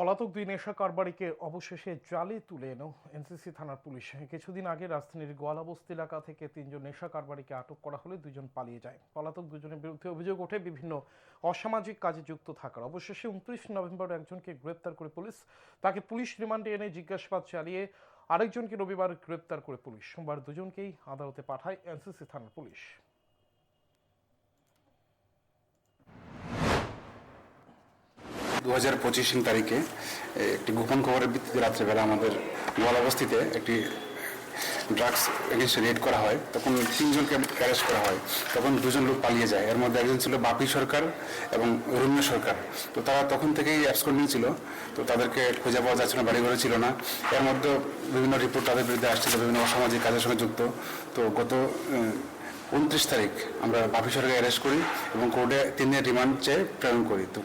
পলাতক দুই নেশা কারবারিকে অবশেষে জালে তুলে এনো এনসিসি থানার পুলিশ। কিছুদিন আগে রাজধানীর গোয়ালাবস্তি এলাকা থেকে তিনজন নেশা কারবারিকে আটক করা হলে দুজন পালিয়ে যায়। পলাতক দুজনের বিরুদ্ধে অভিযোগ ওঠে বিভিন্ন অসামাজিক কাজে যুক্ত থাকার। অবশেষে উনত্রিশ নভেম্বর একজনকে গ্রেপ্তার করে পুলিশ তাকে পুলিশ রিমান্ডে এনে জিজ্ঞাসাবাদ চালিয়ে আরেকজনকে রবিবার গ্রেপ্তার করে পুলিশ। সোমবার দুজনকেই আদালতে পাঠায় এনসিসি থানার পুলিশ। দু হাজার পঁচিশ তারিখে একটি গোপন খবরের ভিত্তিতে রাত্রেবেলা আমাদের গোয়ালাবস্তিতে একটি ড্রাগস এগেনস্ট রেড করা হয়। তখন তিনজনকে অ্যারেস্ট করা হয়। তখন দুজন লোক পালিয়ে যায়। এর মধ্যে একজন ছিল বাপি সরকার এবং রম্য সরকার। তো তারা তখন থেকেই অ্যাবসকন্ড নিয়েছিল। তো তাদেরকে খুঁজে পাওয়া যাচ্ছিল না বাড়ি ঘরে ছিল না। এর মধ্যে বিভিন্ন রিপোর্ট তাদের বিরুদ্ধে আসছিল, বিভিন্ন অসামাজিক কাজের সঙ্গে যুক্ত। তো গত উনত্রিশ তারিখ আমরা বাপি সরকার অ্যারেস্ট করি এবং কোর্টে তিন দিনের রিমান্ড চেয়ে প্রেরণ করি। তো